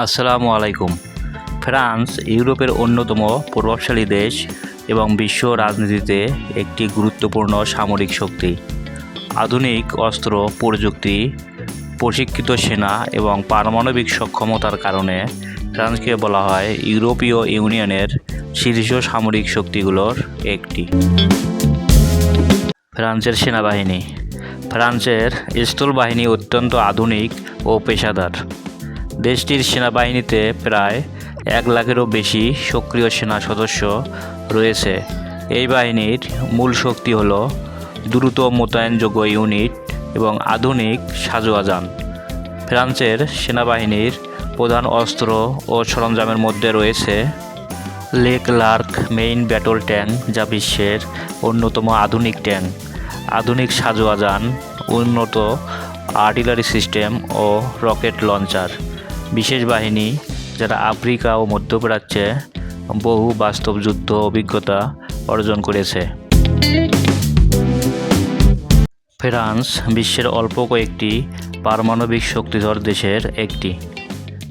আসসালামু আলাইকুম। ফ্রান্স ইউরোপের অন্যতম প্রভাবশালী দেশ এবং বিশ্ব রাজনীতিতে একটি গুরুত্বপূর্ণ সামরিক শক্তি। আধুনিক অস্ত্র, প্রযুক্তি, প্রশিক্ষিত সেনা এবং পারমাণবিক সক্ষমতার কারণে ফ্রান্সকে বলা হয় ইউরোপীয় ইউনিয়নের শীর্ষ সামরিক শক্তিগুলোর একটি। ফ্রান্সের সেনাবাহিনী। ফ্রান্সের স্থল বাহিনী অত্যন্ত আধুনিক ও পেশাদার। দেশটির সেনাবাহিনীতে প্রায় এক লাখেরও বেশি সক্রিয় সেনা সদস্য রয়েছে। এই বাহিনীর মূল শক্তি হল দ্রুত মোতায়েনযোগ্য ইউনিট এবং আধুনিক সাজোয়াজান। ফ্রান্সের সেনাবাহিনীর প্রধান অস্ত্র ও সরঞ্জামের মধ্যে রয়েছে Leclerc main battle tank যা বিশ্বের অন্যতম আধুনিক ট্যাঙ্ক আধুনিক সাজোয়াজান, উন্নত আর্টিলারি সিস্টেম ও রকেট লঞ্চার। বিশেষ বাহিনী, যারা আফ্রিকা ও মধ্যপ্রাচ্যে বহু বাস্তব যুদ্ধ অভিজ্ঞতা অর্জন করেছে। ফ্রান্স বিশ্বের অল্প কয়েকটি পারমাণবিক শক্তিধর দেশের একটি।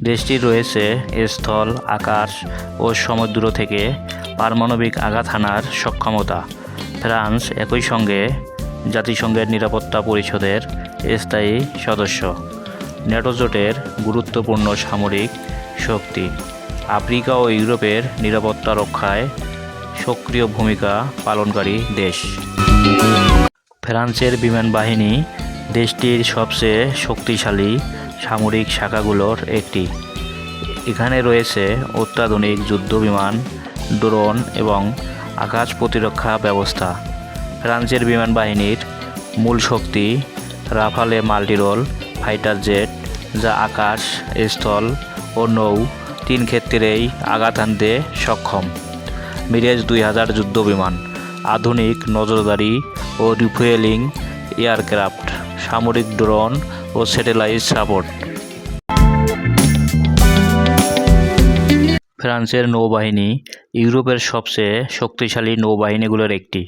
দেশটির রয়েছে স্থল, আকাশ ও সমুদ্র থেকে পারমাণবিক আঘাত হানার সক্ষমতা। ফ্রান্স একই সঙ্গে জাতিসংঘের নিরাপত্তা পরিষদের স্থায়ী সদস্য। ন্যাটো জোটের গুরুত্বপূর্ণ সামরিক শক্তি। আফ্রিকা ও ইউরোপের নিরাপত্তা রক্ষায় সক্রিয় ভূমিকা পালনকারী দেশ। ফ্রান্সের বিমান বাহিনী দেশটির সবচেয়ে শক্তিশালী সামরিক শাখাগুলোর একটি। এখানে রয়েছে অত্যাধুনিক যুদ্ধবিমান ড্রোন এবং আকাশ প্রতিরক্ষা ব্যবস্থা। ফ্রান্সের বিমান বাহিনীর মূল শক্তি রাফালে মাল্টিরোল ফাইটার জেট, যা আকাশ, স্থল ও নৌ তিন ক্ষেত্রেই আঘাত হানতে সক্ষম। মিরেজ দুই হাজার যুদ্ধবিমান আধুনিক নজরদারি ও রিফুয়েলিং এয়ারক্রাফট, সামরিক ড্রোন ও স্যাটেলাইট সাপোর্ট। ফ্রান্সের নৌবাহিনী ইউরোপের সবচেয়ে শক্তিশালী নৌবাহিনীগুলোর একটি।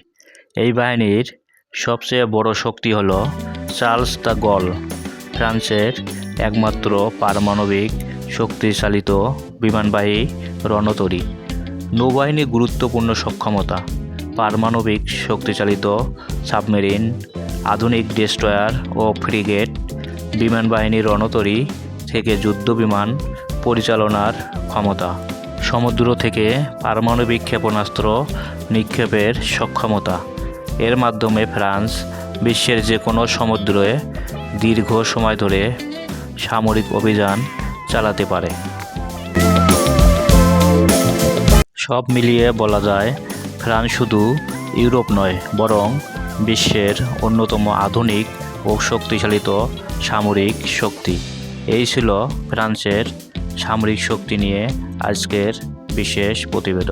এই বাহিনীর সবচেয়ে বড় শক্তি হল চার্লস দ্য গল। ফ্রান্সের একমাত্র পারমাণবিক শক্তিচালিত বিমানবাহী রণতরী। নৌবাহিনী গুরুত্বপূর্ণ সক্ষমতা। পারমাণবিক শক্তিচালিত সাবমেরিন, আধুনিক ডেস্ট্রয়ার ও ফ্রিগেট বিমান বাহিনীর রণতরী থেকে যুদ্ধবিমান পরিচালনার ক্ষমতা। সমুদ্র থেকে পারমাণবিক ক্ষেপণাস্ত্র নিক্ষেপের সক্ষমতা। এর মাধ্যমে ফ্রান্স বিশ্বের যে কোনো সমুদ্রে দীর্ঘ সময় ধরে সামরিক অভিযান চালাতে পারে। সব মিলিয়ে বলা যায়, ফ্রান্স শুধু ইউরোপ নয়, বরং বিশ্বের অন্যতম আধুনিক ও শক্তিশালিত সামরিক শক্তি। এই ছিল ফ্রান্সের সামরিক শক্তি নিয়ে আজকের বিশেষ প্রতিবেদন।